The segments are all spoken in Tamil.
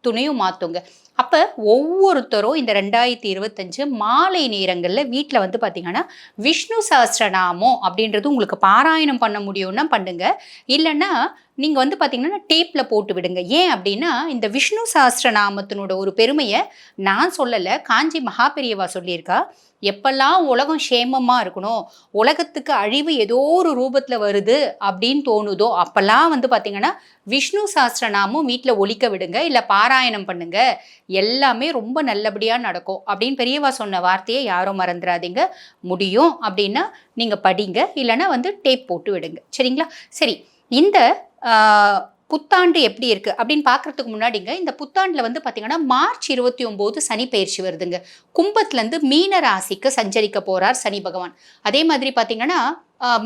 அத்துணையும் மாற்றுங்க அப்போ ஒவ்வொருத்தரும் இந்த ரெண்டாயிரத்தி இருபத்தஞ்சு மாலை நேரங்களில் வீட்டில் வந்து பார்த்திங்கன்னா விஷ்ணு சஹஸ்ரநாமம் அப்படின்றது உங்களுக்கு பாராயணம் பண்ண முடியும்னா பண்ணுங்க. இல்லைன்னா நீங்கள் வந்து பார்த்தீங்கன்னா டேப்பில் போட்டு விடுங்க. ஏன் அப்படின்னா இந்த விஷ்ணு சஹஸ்ரநாமத்தினோட ஒரு பெருமையை நான் சொல்லலை காஞ்சி மகாபெரியவா சொல்லியிருக்கா. எப்பெல்லாம் உலகம் சேமமாக இருக்கணும் உலகத்துக்கு அழிவு ஏதோ ஒரு ரூபத்தில் வருது அப்படின்னு தோணுதோ அப்போல்லாம் வந்து பார்த்தீங்கன்னா விஷ்ணு சாஸ்திரநாமும் வீட்டில் ஒழிக்க விடுங்க இல்லை பாராயணம் பண்ணுங்க. எல்லாமே ரொம்ப நல்லபடியாக நடக்கும் அப்படின்னு பெரியவா சொன்ன வார்த்தையை யாரும் மறந்துடாதீங்க. முடியும் அப்படின்னா நீங்கள் படிங்க இல்லைன்னா வந்து டேப் போட்டு விடுங்க. சரிங்களா? சரி இந்த புத்தாண்டு எப்படி இருக்குது அப்படின்னு பார்க்கறதுக்கு முன்னாடிங்க இந்த புத்தாண்டில் வந்து பார்த்திங்கன்னா மார்ச் இருபத்தி ஒம்போது சனி பயிற்சி வருதுங்க. கும்பத்துலேருந்து மீன ராசிக்கு சஞ்சரிக்க போகிறார் சனி பகவான். அதே மாதிரி பார்த்திங்கன்னா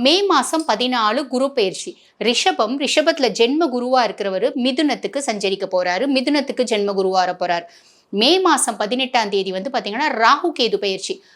மே மாதம் பதினாலு குரு பயிற்சி. ரிஷபம் ரிஷபத்தில் ஜென்ம குருவாக இருக்கிறவர் மிதுனத்துக்கு சஞ்சரிக்க போகிறாரு மிதுனத்துக்கு ஜென்ம குருவாக போகிறார் மே மாதம் பதினெட்டாம் தேதி வந்து பார்த்திங்கன்னா ராகு கேது பயிற்சி.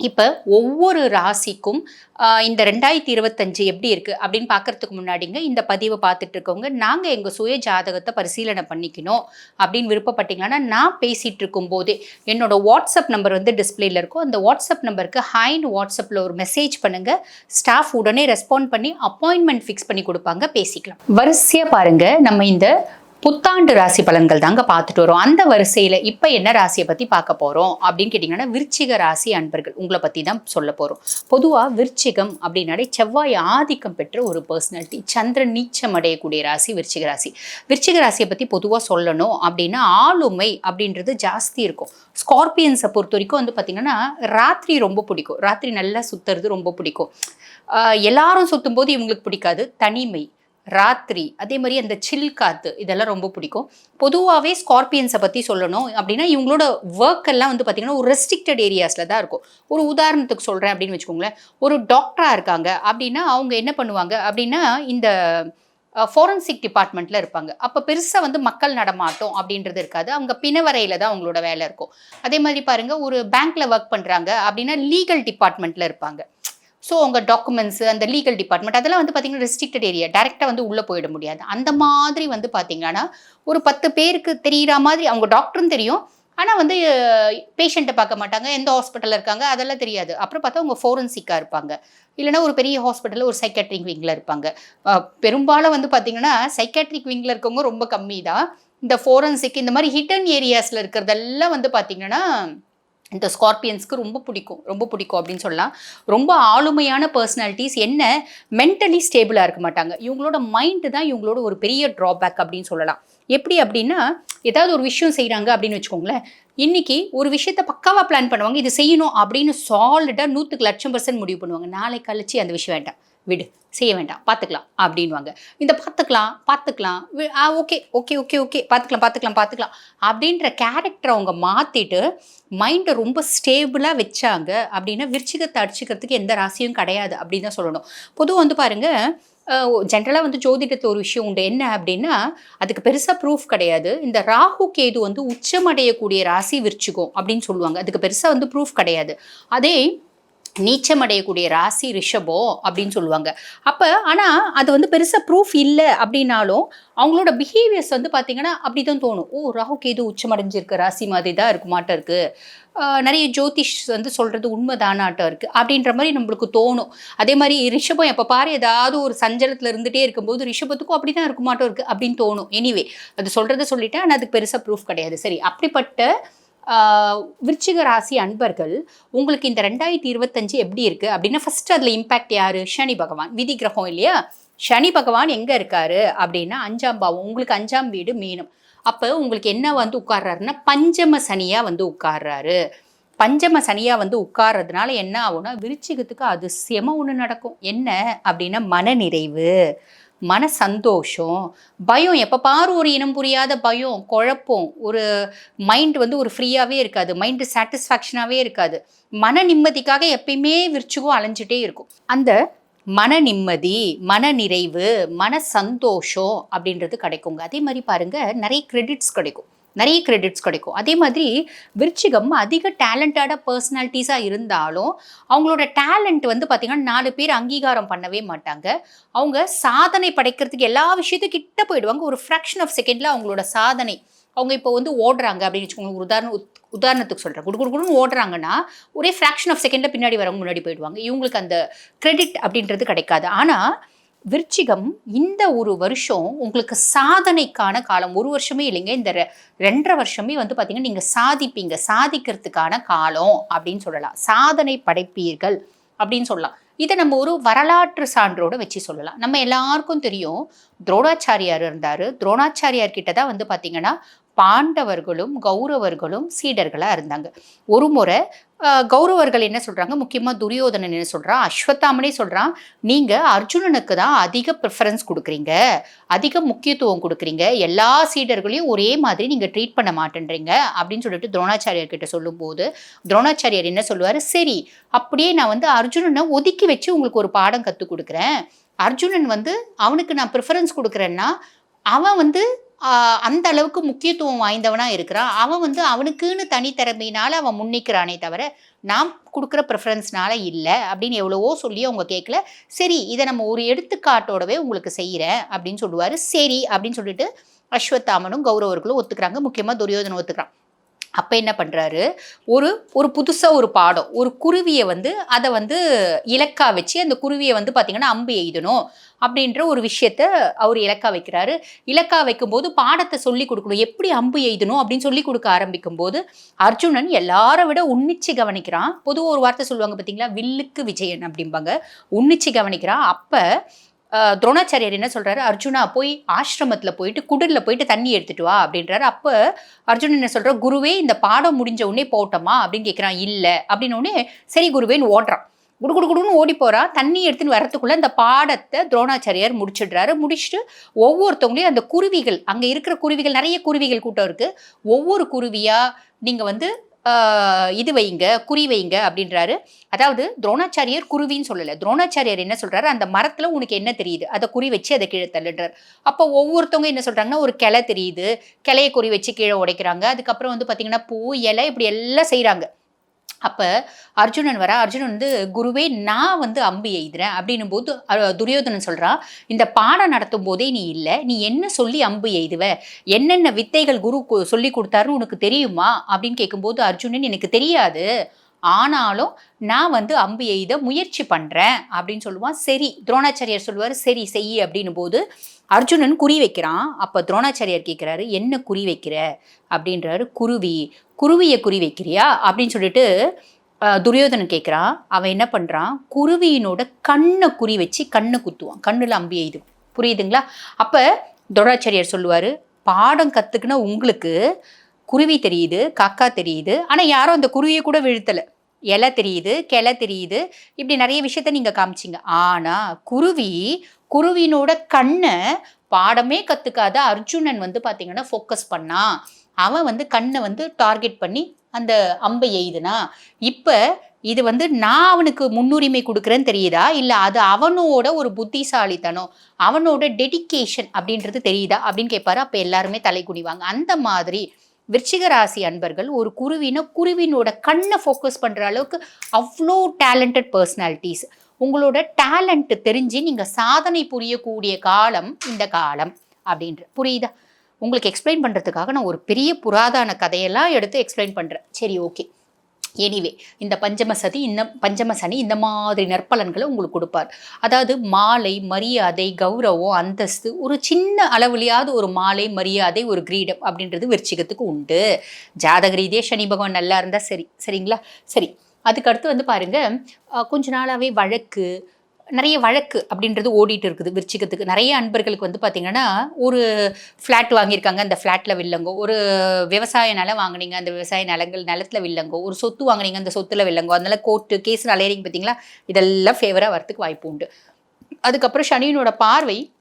இப்போ ஒவ்வொரு ராசிக்கும் இந்த ரெண்டாயிரத்தி இருபத்தஞ்சு எப்படி இருக்குது அப்படின்னு பார்க்கறதுக்கு முன்னாடிங்க இந்த பதிவை பார்த்துட்டு இருக்கவங்க நாங்கள் எங்கள் சுய ஜாதகத்தை பரிசீலனை பண்ணிக்கணும் அப்படின்னு விருப்பப்பட்டீங்கன்னா நான் பேசிகிட்டு இருக்கும்போதே என்னோட வாட்ஸ்அப் நம்பர் வந்து டிஸ்பிளேல இருக்கும். அந்த வாட்ஸ்அப் நம்பருக்கு ஹைன் வாட்ஸ்அப்பில் ஒரு மெசேஜ் பண்ணுங்கள் ஸ்டாஃப் உடனே ரெஸ்பாண்ட் பண்ணி அப்பாயின்மெண்ட் ஃபிக்ஸ் பண்ணி கொடுப்பாங்க பேசிக்கலாம். வரிசையாக பாருங்கள் நம்ம இந்த புத்தாண்டு ராசி பலன்கள் தாங்க பார்த்துட்டு வரோம். அந்த வரிசையில் இப்போ என்ன ராசியை பற்றி பார்க்க போகிறோம் அப்படின்னு கேட்டிங்கன்னா விருச்சிக ராசி அன்பர்கள் உங்களை பற்றி தான் சொல்ல போகிறோம் பொதுவாக விருச்சிகம் அப்படின்னாலே செவ்வாய் ஆதிக்கம் பெற்ற ஒரு பர்சனாலிட்டி சந்திரன் நீச்சம் அடையக்கூடிய ராசி விருச்சிக ராசி. விருச்சிக ராசியை பற்றி பொதுவாக சொல்லணும் அப்படின்னா ஆளுமை அப்படின்றது ஜாஸ்தி இருக்கும். ஸ்கார்பியன்ஸை பொறுத்த வரைக்கும் வந்து பார்த்திங்கன்னா ராத்திரி ரொம்ப பிடிக்கும். ராத்திரி நல்லா சுற்றுறது ரொம்ப பிடிக்கும். எல்லாரும் சுற்றும் போது இவங்களுக்கு பிடிக்காது. தனிமை. ராத்திரி அதே மாதிரி அந்த சில் காத்து இதெல்லாம் ரொம்ப பிடிக்கும். பொதுவாகவே ஸ்கார்பியன்ஸை பற்றி சொல்லணும் அப்படின்னா இவங்களோட ஒர்க் எல்லாம் வந்து பார்த்திங்கன்னா ஒரு ரெஸ்ட்ரிக்டட் ஏரியாஸில் தான் இருக்கும். ஒரு உதாரணத்துக்கு சொல்கிறேன் அப்படின்னு வச்சுக்கோங்களேன். ஒரு டாக்டராக இருக்காங்க அப்படின்னா அவங்க என்ன பண்ணுவாங்க அப்படின்னா இந்த ஃபாரன்சிக் டிபார்ட்மெண்ட்டில் இருப்பாங்க. அப்போ பெருசாக வந்து மக்கள் நடமாட்டம் அப்படின்றது இருக்காது. அவங்க பிணவரையில் தான் அவங்களோட வேலை இருக்கும். அதே மாதிரி பாருங்கள் ஒரு பேங்க்கில் ஒர்க் பண்ணுறாங்க அப்படின்னா லீகல் டிபார்ட்மெண்ட்டில் இருப்பாங்க. ஸோ உங்கள் டாக்குமெண்ட்ஸு அந்த லீகல் டிபார்ட்மெண்ட் அதெல்லாம் வந்து பார்த்தீங்கன்னா ரெஸ்ட்ரிக்டட் ஏரியா டேரெக்டாக வந்து உள்ளே போயிட முடியாது. அந்த மாதிரி வந்து பார்த்தீங்கன்னா ஒரு பத்து பேருக்கு தெரிகிற மாதிரி அவங்க டாக்டரும் தெரியும். ஆனால் வந்து பேஷண்ட்டை பார்க்க மாட்டாங்க. எந்த ஹாஸ்பிட்டலில் இருக்காங்க அதெல்லாம் தெரியாது. அப்புறம் பார்த்தா அவங்க ஃபோரன்சிக்காக இருப்பாங்க. இல்லைன்னா ஒரு பெரிய ஹாஸ்பிட்டலில் ஒரு சைக்காட்ரிக் விங்கில் இருப்பாங்க. பெரும்பாலும் வந்து பார்த்தீங்கன்னா சைக்காட்ரிக் விங்கில் இருக்கவங்க ரொம்ப கம்மி தான் இந்த ஃபோரன்சிக் இந்த மாதிரி ஹிட்டன் ஏரியாஸில் இருக்கிறதெல்லாம் வந்து பார்த்தீங்கன்னா இந்த ஸ்கார்பியன்ஸ்க்கு ரொம்ப பிடிக்கும் ரொம்ப பிடிக்கும் அப்படின்னு சொல்லலாம். ரொம்ப ஆளுமையான பர்சனாலிட்டிஸ் என்ன? மென்டலி ஸ்டேபிளாக இருக்க மாட்டாங்க. இவங்களோட மைண்டு தான் இவங்களோட ஒரு பெரிய ட்ராபேக் அப்படின்னு சொல்லலாம். எப்படி அப்படின்னா ஏதாவது ஒரு விஷயம் செய்கிறாங்க அப்படின்னு வச்சுக்கோங்களேன். இன்றைக்கி ஒரு விஷயத்த பக்காவாக பிளான் பண்ணுவாங்க இது செய்யணும் அப்படின்னு சாலிடாக நூற்றுக்கு லட்சம் பர்சன்ட் முடிவு பண்ணுவாங்க. நாளை கழிச்சு அந்த விஷயம் வேண்டாம். விடு செய்ய வேண்டாம் பார்த்துக்கலாம் அப்படின்வாங்க இந்த பார்த்துக்கலாம் பார்த்துக்கலாம் ஆ ஓகே ஓகே ஓகே ஓகே பார்த்துக்கலாம் பார்த்துக்கலாம் பார்த்துக்கலாம் அப்படின்ற கேரக்டரை அவங்க மாற்றிட்டு மைண்டை ரொம்ப ஸ்டேபிளாக வச்சாங்க அப்படின்னா விருச்சிகத்தை அடிச்சுக்கிறதுக்கு எந்த ராசியும் கிடையாது அப்படின்னு தான் சொல்லணும். பொதுவாக வந்து பாருங்கள் ஜென்ரலாக வந்து ஜோதிடத்தில் ஒரு விஷயம் உண்டு. என்ன அப்படின்னா அதுக்கு பெருசாக ப்ரூஃப் கிடையாது. இந்த ராகு கேது வந்து உச்சமடையக்கூடிய ராசி விருச்சிகம் அப்படின்னு சொல்லுவாங்க. அதுக்கு பெருசாக வந்து ப்ரூஃப் கிடையாது. அதே நீச்சமடையக்கூடிய ராசி ரிஷபம் அப்படின்னு சொல்லுவாங்க. அப்போ ஆனால் அது வந்து பெருசாக ப்ரூஃப் இல்லை அப்படின்னாலும் அவங்களோட பிஹேவியர்ஸ் வந்து பார்த்தீங்கன்னா அப்படி தான் தோணும். ஓ ராகு கேது உச்சமடைஞ்சிருக்க ராசி மாதிரி தான் இருக்கு. மாட்டம் இருக்கு நிறைய ஜோதிஷ் வந்து சொல்கிறது உண்மைதானாட்டம் இருக்குது அப்படின்ற மாதிரி நம்மளுக்கு தோணும். அதே மாதிரி ரிஷபம் எப்போ பாரு ஏதாவது ஒரு சஞ்சலத்தில் இருந்துகிட்டே இருக்கும்போது ரிஷபத்துக்கும் அப்படி தான் இருக்க மாட்டோம் இருக்குது அப்படின்னு தோணும். எனிவே அது சொல்கிறத சொல்லிட்டேன். ஆனால் அதுக்கு பெருசாக ப்ரூஃப் கிடையாது. சரி அப்படிப்பட்ட விருச்சிக ராசி அன்பர்கள் உங்களுக்கு இந்த ரெண்டாயிரத்தி இருபத்தஞ்சு எப்படி இருக்குது அப்படின்னா ஃபஸ்ட்டு அதில் இம்பாக்ட் யார்? சனி பகவான். விதி கிரகம் இல்லையா? சனி பகவான் எங்கே இருக்காரு? அப்படின்னா அஞ்சாம் பாவம். உங்களுக்கு அஞ்சாம் வீடு மீனும். அப்போ உங்களுக்கு என்ன வந்து உட்கார்றாருன்னா பஞ்சம சனியாக வந்து உட்கார்றாரு. பஞ்சம சனியாக வந்து உட்கார்றதுனால என்ன ஆகும்னா விருச்சிகத்துக்கு அதிசயமாக ஒன்று நடக்கும். என்ன? அப்படின்னா மனநிறைவு. மன சந்தோஷம் பயம் எப்போ பாரு ஒரு இனம் புரியாத பயம் குழப்பம் ஒரு மைண்ட் வந்து ஒரு ஃப்ரீயாகவே இருக்காது மைண்டு சாட்டிஸ்ஃபேக்ஷனாகவே இருக்காது. மன நிம்மதிக்காக எப்பயுமே விருச்சிகம் அலைஞ்சிட்டே இருக்கும். அந்த மன நிம்மதி மன நிறைவு மன சந்தோஷம் அப்படின்றது கிடைக்குங்க. அதே மாதிரி பாருங்க நிறைய கிரெடிட்ஸ் கிடைக்கும். நிறைய கிரெடிட்ஸ் கிடைக்கும். அதே மாதிரி விருச்சிகம் அதிக டேலண்டடாக பர்சனாலிட்டிஸாக இருந்தாலும் அவங்களோட டேலண்ட் வந்து பார்த்திங்கன்னா நாலு பேர் அங்கீகாரம் பண்ணவே மாட்டாங்க. அவங்க சாதனை படைக்கிறதுக்கு எல்லா விஷயத்துக்கும் கிட்ட போயிடுவாங்க. ஒரு ஃப்ராக்ஷன் ஆஃப் செகண்டில் அவங்களோட சாதனை. அவங்க இப்போ வந்து ஓடுறாங்க அப்படின்னு வச்சுக்கோங்க ஒரு உதாரணம் உதாரணத்துக்கு சொல்கிறேன் குடு குடு குடுன்னு ஓடுறாங்கன்னா ஒரே ஃப்ராக்ஷன் ஆஃப் செகண்டில் பின்னாடி வரவங்க முன்னாடி போயிடுவாங்க. இவங்களுக்கு அந்த கிரெடிட் அப்படின்றது கிடைக்காது. ஆனால் விருச்சிகம் இந்த ஒரு வருஷம் உங்களுக்கு சாதனைக்கான காலம். ஒரு வருஷமே இல்லைங்க இந்த ரெ- ரெண்டரை வருஷமே வந்து பார்த்தீங்கன்னா நீங்கள் சாதிப்பீங்க. சாதிக்கிறதுக்கான காலம் அப்படின்னு சொல்லலாம். சாதனை படைப்பீர்கள் அப்படின்னு சொல்லலாம். இதை நம்ம ஒரு வரலாற்று சான்றோடு வச்சு சொல்லலாம். நம்ம எல்லாருக்கும் தெரியும் துரோணாச்சாரியார் இருந்தார். துரோணாச்சாரியார் கிட்ட தான் வந்து பார்த்தீங்கன்னா பாண்டவர்களும் கௌரவர்களும் சீடர்களாக இருந்தாங்க. ஒரு முறை கௌரவர்கள் என்ன சொல்கிறாங்க முக்கியமாக துரியோதனன் என்ன சொல்கிறான் அஸ்வத்தாமனே சொல்கிறான் நீங்கள் அர்ஜுனனுக்கு தான் அதிக ப்ரிஃபரன்ஸ் கொடுக்குறீங்க. அதிக முக்கியத்துவம் கொடுக்குறீங்க. எல்லா சீடர்களையும் ஒரே மாதிரி நீங்கள் ட்ரீட் பண்ண மாட்டேன்றீங்க. அப்படின்னு சொல்லிட்டு துரோணாச்சாரியார் கிட்ட சொல்லும்போது துரோணாச்சாரியார் என்ன சொல்லுவார்? சரி அப்படியே நான் வந்து அர்ஜுனனை ஒதுக்கி வச்சு உங்களுக்கு ஒரு பாடம் கற்றுக் கொடுக்குறேன். அர்ஜுனன் வந்து அவனுக்கு நான் ப்ரிஃபரன்ஸ் கொடுக்குறேன்னா அவன் வந்து அந்த அளவுக்கு முக்கியத்துவம் வாய்ந்தவனாக இருக்கிறான். அவன் வந்து அவனுக்குன்னு தனித்திறமையினால் அவன் முன்னிக்கிறானே தவிர நான் கொடுக்குற ப்ரிஃபரன்ஸ்னால இல்லை அப்படின்னு எவ்வளவோ சொல்லி அவங்க கேட்கல சரி இதை நம்ம ஒரு எடுத்துக்காட்டோடவே உங்களுக்கு செய்கிறேன் அப்படின்னு சொல்லுவார். சரி அப்படின்னு சொல்லிட்டு அஸ்வத்தாமனும் கௌரவர்களும் ஒத்துக்கிறாங்க. முக்கியமாக துரியோதனம் ஒத்துக்கிறான். அப்போ என்ன பண்ணுறாரு ஒரு ஒரு புதுசாக ஒரு பாடம் ஒரு குருவியை வந்து அதை வந்து இலக்கா வச்சு அந்த குருவியை வந்து பார்த்திங்கன்னா அம்பு எய்தணும் அப்படின்ற ஒரு விஷயத்த அவர் இலக்கா வைக்கிறாரு. இலக்கா வைக்கும்போது பாடத்தை சொல்லி கொடுக்கணும். எப்படி அம்பு எய்தணும் அப்படின்னு சொல்லி கொடுக்க ஆரம்பிக்கும் போது அர்ஜுனன் எல்லாரை விட உன்னிச்சு கவனிக்கிறான். பொதுவாக ஒரு வார்த்தை சொல்லுவாங்க பார்த்தீங்களா வில்லுக்கு விஜயன் அப்படிம்பாங்க. உன்னிச்சு கவனிக்கிறான். அப்போ துரோணாச்சாரியார் என்ன சொல்கிறாரு அர்ஜுனா போய் ஆசிரமத்தில் போயிட்டு குடிரில் போயிட்டு தண்ணி எடுத்துட்டு வா அப்படின்றாரு. அப்போ அர்ஜுனன் என்ன சொல்கிற குருவே இந்த பாடம் முடிஞ்ச உடனே போட்டோமா அப்படின்னு கேட்குறான் இல்லை. அப்படின்னு உடனே சரி குருவேன்னு ஓடுறான். குடு குடு குடுன்னு ஓடி போகிறான் தண்ணி எடுத்துன்னு வரத்துக்குள்ள அந்த பாடத்தை துரோணாச்சாரியார் முடிச்சிடுறாரு. முடிச்சுட்டு ஒவ்வொருத்தவங்களையும் அந்த குருவிகள் அங்கே இருக்கிற குருவிகள் நிறைய குருவிகள் கூட்டம் இருக்குது ஒவ்வொரு குருவியாக நீங்கள் வந்து இது வைங்க குறி வைங்க அப்படின்றாரு. அதாவது துரோணாச்சாரியார் குருவின்னு சொல்லலை. துரோணாச்சாரியார் என்ன சொல்றாரு? அந்த மரத்துல உனக்கு என்ன தெரியுது? அதை குறி வச்சு அதை கீழே தள்ளுன்றார். அப்போ ஒவ்வொருத்தவங்க என்ன சொல்றாங்கன்னா ஒரு கிளை தெரியுது. கிளைய குறி வச்சு கீழே உடைக்கிறாங்க. அதுக்கப்புறம் வந்து பார்த்தீங்கன்னா பூ இலை இப்படி எல்லாம் செய்கிறாங்க அப்போ அர்ஜுனன் வர அர்ஜுனன் வந்து குருவே நான் வந்து அம்பு எய்துறேன். அப்படின்னும் போது துரியோதனன் சொல்கிறான் இந்த பாடம் நடத்தும் போதே நீ இல்லை. நீ என்ன சொல்லி அம்பு எய்துவ? என்னென்ன வித்தைகள் குரு சொல்லி கொடுத்தாருன்னு உனக்கு தெரியுமா? அப்படின்னு கேட்கும்போது அர்ஜுனன் எனக்கு தெரியாது. ஆனாலும் நான் வந்து அம்பு எய்த முயற்சி பண்ணுறேன் அப்படின்னு சொல்லுவான். சரி துரோணாச்சாரியார் சொல்லுவார் சரி செய் அப்படின்னும் போது அர்ஜுனன் குறி வைக்கிறான். அப்போ துரோணாச்சாரியார் கேட்குறாரு என்ன குறி வைக்கிற? அப்படின்றாரு குருவி. குருவியை குறி வைக்கிறியா? அப்படின்னு சொல்லிட்டு துரியோதனன் கேட்குறான் அவன் என்ன பண்ணுறான் குருவியினோட கண்ணை குறி வச்சு கண்ணை குத்துவான். கண்ணில் அம்பி எய்து. புரியுதுங்களா? அப்போ துரோணாச்சாரியார் சொல்லுவார் பாடம் கற்றுக்குன உங்களுக்கு குருவி தெரியுது காக்கா தெரியுது. ஆனால் யாரும் அந்த குருவியை கூட வீழ்த்தலை. இலை தெரியுது கிளை தெரியுது. இப்படி நிறைய விஷயத்த நீங்கள் காமிச்சிங்க. ஆனால் குருவி குருவினோட கண்ணை பாடமே கற்றுக்காத அர்ஜுனன் வந்து பார்த்தீங்கன்னா ஃபோக்கஸ் பண்ணான் அவன் வந்து கண்ணை வந்து டார்கெட் பண்ணி அந்த அம்பை எய்துனா. இப்போ இது வந்து நான் அவனுக்கு முன்னுரிமை கொடுக்குறேன்னு தெரியுதா? இல்லை அது அவனோட ஒரு புத்திசாலித்தனம் அவனோட டெடிகேஷன் அப்படின்றது தெரியுதா? அப்படின்னு கேட்பாரு அப்போ எல்லாருமே தலை குனிவாங்க அந்த மாதிரி விருச்சிக ராசி அன்பர்கள் ஒரு குருவின குருவினோட கண்ணை ஃபோக்கஸ் பண்ணுற அளவுக்கு அவ்வளோ டேலண்டட் பர்சனாலிட்டிஸ் உங்களோட டேலண்ட் தெரிஞ்சு நீங்கள் சாதனை புரியக்கூடிய காலம் இந்த காலம் அப்படின்ற. புரியுதா? உங்களுக்கு எக்ஸ்பிளைன் பண்ணுறதுக்காக நான் ஒரு பெரிய புராதன கதையெல்லாம் எடுத்து எக்ஸ்பிளைன் பண்ணுறேன் சரி ஓகே எனிவே இந்த பஞ்சம சதி இந்த பஞ்சம சனி இந்த மாதிரி நற்பலன்களை உங்களுக்கு கொடுப்பார். அதாவது மாலை மரியாதை கௌரவம் அந்தஸ்து ஒரு சின்ன அளவுலையாவது ஒரு மாலை மரியாதை ஒரு கிரீடம் அப்படின்றது விருச்சிகத்துக்கு உண்டு. ஜாதக ரீதியே சனி பகவான் நல்லா இருந்தால் சரி. சரிங்களா? சரி. அதுக்கடுத்து வந்து பாருங்கள் கொஞ்ச நாளாகவே வழக்கு நிறைய வழக்கு அப்படின்றது ஓடிட்டு இருக்குது விருச்சிகத்துக்கு. நிறைய அன்பர்களுக்கு வந்து பார்த்தீங்கன்னா ஒரு ஃப்ளாட் வாங்கியிருக்காங்க அந்த ஃப்ளாட்டில் வில்லங்கோ. ஒரு விவசாய நிலம் வாங்குனீங்க அந்த விவசாய நிலங்கள் நிலத்தில் வில்லங்கோ. ஒரு சொத்து வாங்குனீங்க அந்த சொத்தில் வில்லங்கோ. அதனால கோர்ட்டு கேஸ் அலையிறீங்க பார்த்தீங்களா இதெல்லாம் ஃபேவராக வரத்துக்கு வாய்ப்பு உண்டு. அதுக்கப்புறம் சனியினோட பார்வை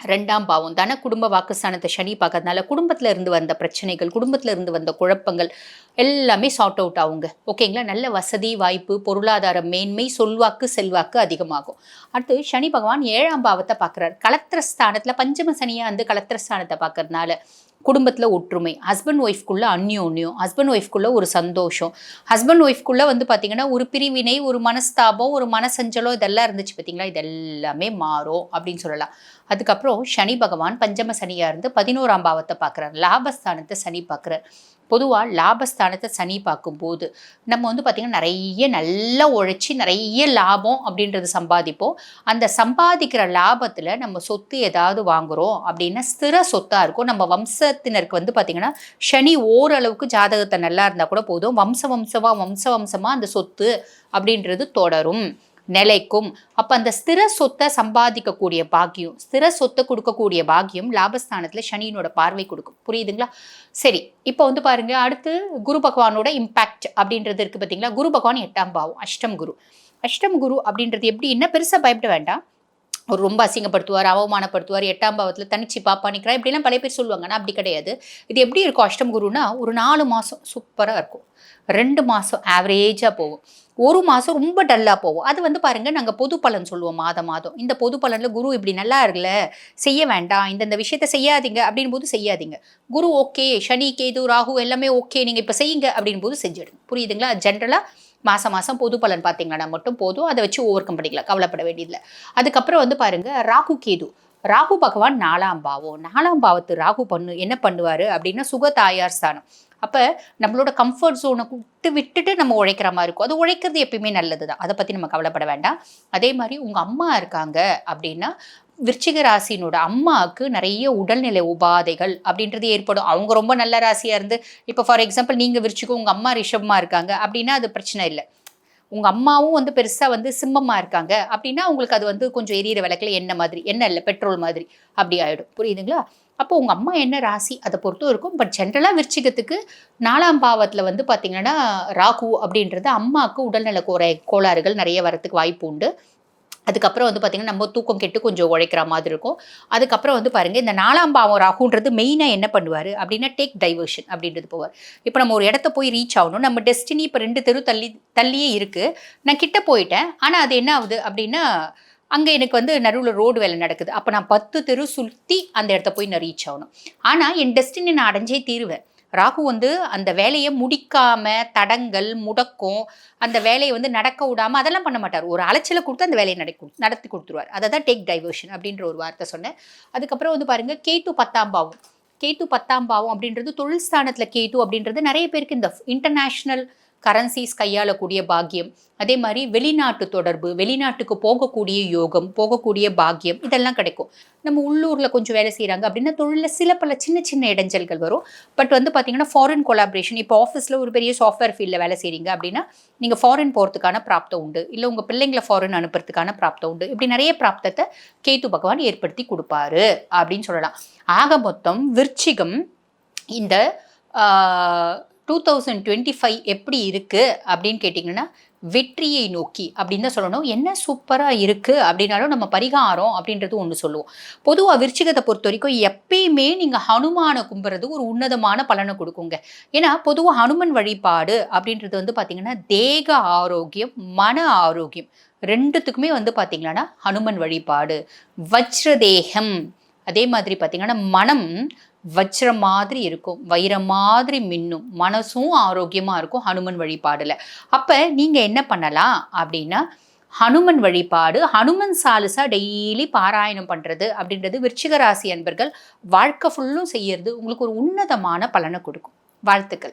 ரெண்டாம் பாவம் தன குடும்ப வாக்குஸ்தானத்தை சனி பார்க்கறதுனால குடும்பத்துல இருந்து வந்த பிரச்சனைகள் குடும்பத்துல இருந்து வந்த குழப்பங்கள் எல்லாமே சார்ட் அவுட் ஆகுங்க. ஓகேங்களா நல்ல வசதி வாய்ப்பு பொருளாதார மேன்மை சொல்வாக்கு செல்வாக்கு அதிகமாகும். அடுத்து சனி பகவான் ஏழாம் பாவத்தை பார்க்குறாரு. கலத்திரஸ்தானத்துல பஞ்சம சனியாக வந்து கலத்திரஸ்தானத்தை பார்க்கறதுனால குடும்பத்தில் ஒற்றுமை ஹஸ்பண்ட் ஒய்ஃப்குள்ளே அந்யோன்யம் ஹஸ்பண்ட் ஒய்ஃப்குள்ளே ஒரு சந்தோஷம். ஹஸ்பண்ட் ஒய்ஃப்குள்ளே வந்து பார்த்திங்கன்னா ஒரு பிரிவினை ஒரு மனஸ்தாபம் ஒரு மனசஞ்சலம் இதெல்லாம் இருந்துச்சு பார்த்தீங்களா இதெல்லாமே மாறும் அப்படின்னு சொல்லலாம். அதுக்கப்புறம் சனி பகவான் பஞ்சம சனியாக இருந்து பதினோராம் பாவத்தை பார்க்குறார். லாபஸ்தானத்தை சனி பார்க்குறார். பொதுவாக லாபஸ்தானத்தை சனி பார்க்கும்போது நம்ம வந்து பார்த்திங்கன்னா நிறைய நல்லா உழைச்சி நிறைய லாபம் அப்படின்றது சம்பாதிப்போம். அந்த சம்பாதிக்கிற லாபத்தில் நம்ம சொத்து ஏதாவது வாங்குகிறோம் அப்படின்னா ஸ்திர சொத்தாக இருக்கும். நம்ம வம்சத்தினருக்கு வந்து பார்த்திங்கன்னா சனி ஓரளவுக்கு ஜாதகத்தை நல்லா இருந்தால் கூட போதும். வம்ச வம்சமாக வம்ச வம்சமாக அந்த சொத்து அப்படின்றது தொடரும். நிலைக்கும். அப்போ அந்த ஸ்திர சொத்தை சம்பாதிக்கக்கூடிய பாக்கியம் ஸ்திர சொத்தை கொடுக்கக்கூடிய பாக்கியம் லாபஸ்தானத்தில் சனியினோட பார்வை கொடுக்கும். புரியுதுங்களா? சரி இப்போ வந்து பாருங்க அடுத்து குரு பகவானோட இம்பேக்ட் அப்படின்றது இருக்குது பார்த்தீங்களா குரு பகவான் எட்டாம் பாவம் அஷ்டம் குரு. அஷ்டம் குரு அப்படின்றது எப்படி? என்ன பெருசாக பயப்பட வேண்டாம். அவர் ரொம்ப அசிங்கப்படுத்துவார் அவமானப்படுத்துவார் எட்டாம் பாவத்தில் தனிச்சு பாப்பா நிற்கிறா இப்படிலாம் பல பேர் சொல்லுவாங்க. ஆனால் அப்படி கிடையாது. இது எப்படி இருக்கும்? அஷ்டம் குருனா ஒரு நாலு மாதம் சூப்பராக இருக்கும். ரெண்டு மாதம் ஆவரேஜாக போகும். ஒரு மாதம் ரொம்ப டல்லாக போகும். அது வந்து பாருங்கள் நாங்கள் பொது பலன் சொல்லுவோம் மாதம் மாதம். இந்த பொது பலனில் குரு இப்படி நல்லா இருக்குல்ல செய்ய வேண்டாம் இந்தந்த விஷயத்த செய்யாதீங்க அப்படின் போது செய்யாதீங்க. குரு ஓகே சனி கேது ராகு எல்லாமே ஓகே நீங்கள் இப்போ செய்யுங்க அப்படின் போது செஞ்சிடுங்க. புரியுதுங்களா? ஜென்ரலாக மாதம் மாதம் பொது பலன் பார்த்தீங்கன்னா மட்டும் போதும். அதை வச்சு ஓவர் கம் பண்ணிக்கலாம். கவலைப்பட வேண்டியதில்லை. அதுக்கப்புறம் வந்து பாருங்க ராகு கேது. ராகு பகவான் நாலாம் பாவம். நாலாம் பாவத்து ராகு பண்ணு என்ன பண்ணுவார் அப்படின்னா சுக தாயார் ஸ்தானம். அப்போ நம்மளோட கம்ஃபர்ட் ஜோனை விட்டு விட்டுட்டு நம்ம உழைக்கிற மாதிரி இருக்கும். அது உழைக்கிறது எப்பயுமே நல்லது தான் அதை பற்றி நம்ம கவலைப்பட வேண்டாம். அதே மாதிரி உங்கள் அம்மா இருக்காங்க அப்படின்னா விருச்சிக ராசினோட அம்மாவுக்கு நிறைய உடல்நிலை உபாதைகள் அப்படின்றது ஏற்படும். அவங்க ரொம்ப நல்ல ராசியாக இருந்து இப்போ ஃபார் எக்ஸாம்பிள் நீங்கள் விருச்சிக்கும் உங்கள் அம்மா ரிஷபமாக இருக்காங்க அப்படின்னா அது பிரச்சனை இல்லை. உங்கள் அம்மாவும் வந்து பெருசாக வந்து சிம்மமாக இருக்காங்க அப்படின்னா உங்களுக்கு அது வந்து கொஞ்சம் எரியிற விளக்கில் என்ன மாதிரி என்ன இல்லை பெட்ரோல் மாதிரி அப்படி ஆகிடும் புரியுதுங்களா? அப்போ உங்கள் அம்மா என்ன ராசி? அதை பொறுத்தும் இருக்கும். பட் ஜென்ரலாக விருச்சிகத்துக்கு நாலாம் பாவத்தில் வந்து பார்த்திங்கன்னா ராகு அப்படின்றது அம்மாவுக்கு உடல்நல கோரை கோளாறுகள் நிறைய வரத்துக்கு வாய்ப்பு உண்டு. அதுக்கப்புறம் வந்து பார்த்திங்கன்னா நம்ம தூக்கம் கெட்டு கொஞ்சம் உழைக்கிற மாதிரி இருக்கும். அதுக்கப்புறம் வந்து பாருங்கள் இந்த நாலாம் பாவம் ராகுன்றது மெயினாக என்ன பண்ணுவார்? அப்படின்னா டேக் டைவர்ஷன் அப்படின்றது போவார். இப்போ நம்ம ஒரு இடத்த போய் ரீச் ஆகணும். நம்ம டெஸ்டினி இப்போ ரெண்டு தெரு தள்ளி தள்ளியே இருக்குது நான் கிட்ட போயிட்டேன். ஆனால் அது என்ன ஆகுது அப்படின்னா அங்கே எனக்கு வந்து நடுவில் ரோடு வேலை நடக்குது. அப்போ நான் பத்து தெரு சுற்றி அந்த இடத்த போய் நான் ரீச் ஆகணும். ஆனால் என் டெஸ்டினி நான் அடைஞ்சே தீருவேன். ராகு வந்து அந்த வேலையை முடிக்காம தடங்கள் முடக்கம் அந்த வேலையை வந்து நடக்க விடாம அதெல்லாம் பண்ண மாட்டார். ஒரு அலைச்சலை கொடுத்து அந்த வேலையை நடக்கு நடத்தி கொடுத்துருவார். அதை தான் டேக் டைவர்ஷன் அப்படின்ற ஒரு வார்த்தை சொன்னேன். அதுக்கப்புறம் வந்து பாருங்க கேட்டு பத்தாம் பாவம். கேட்டு பத்தாம் பாவம் அப்படின்றது தொழில் ஸ்தானத்தில் கேட்டு அப்படின்றது நிறைய பேருக்கு இந்த இன்டர்நேஷ்னல் கரன்சிஸ் கையாளக்கூடிய பாக்கியம். அதே மாதிரி வெளிநாட்டு தொடர்பு வெளிநாட்டுக்கு போகக்கூடிய யோகம் போகக்கூடிய பாக்கியம் இதெல்லாம் கிடைக்கும். நம்ம உள்ளூரில் கொஞ்சம் வேலை செய்கிறாங்க அப்படின்னா தொழிலில் சில பல சின்ன சின்ன இடைஞ்சல்கள் வரும். பட் வந்து பார்த்தீங்கன்னா ஃபாரின் கொலாபரேஷன் இப்போ ஆஃபீஸில் ஒரு பெரிய சாஃப்ட்வேர் ஃபீல்டில் வேலை செய்கிறீங்க அப்படின்னா நீங்கள் ஃபாரின் போகிறதுக்கான பிராப்தம் உண்டு. இல்லை உங்கள் பிள்ளைங்களை ஃபாரின் அனுப்புறதுக்கான பிராப்தம் உண்டு. இப்படி நிறைய பிராப்தத்தை கேத்து பகவான் ஏற்படுத்தி கொடுப்பாரு அப்படின்னு சொல்லலாம். ஆக மொத்தம் விருச்சிகம் இந்த டூ தௌசண்ட் டுவெண்ட்டி ஃபைவ் எப்படி இருக்குது அப்படின்னு கேட்டிங்கன்னா வெற்றியை நோக்கி அப்படின்னு தான் சொல்லணும். என்ன சூப்பராக இருக்குது அப்படின்னாலும் நம்ம பரிகாரம் அப்படின்றது ஒன்று சொல்லுவோம். பொதுவாக விருச்சிகத்தை பொறுத்த வரைக்கும் எப்பயுமே நீங்கள் ஹனுமானை கும்புறது ஒரு உன்னதமான பலனை கொடுக்குங்க. ஏன்னா பொதுவாக ஹனுமன் வழிபாடு அப்படின்றது வந்து பார்த்திங்கன்னா தேக ஆரோக்கியம் மன ஆரோக்கியம் ரெண்டுத்துக்குமே வந்து பார்த்திங்கன்னா ஹனுமன் வழிபாடு. வஜ்ரதேகம் அதே மாதிரி பார்த்திங்கன்னா மனம் வஜ்ரம் மாதிரி இருக்கும். வைரம் மாதிரி மின்னும். மனசும் ஆரோக்கியமாக இருக்கும் ஹனுமன் வழிபாடில். அப்போ நீங்கள் என்ன பண்ணலாம் அப்படின்னா ஹனுமன் வழிபாடு ஹனுமன் சாலிசா டெய்லி பாராயணம் பண்ணுறது அப்படின்றது விருச்சிக ராசி அன்பர்கள் வாழ்க்கை ஃபுல்லும் செய்யறது உங்களுக்கு ஒரு உன்னதமான பலனை கொடுக்கும். வாழ்த்துக்கள்.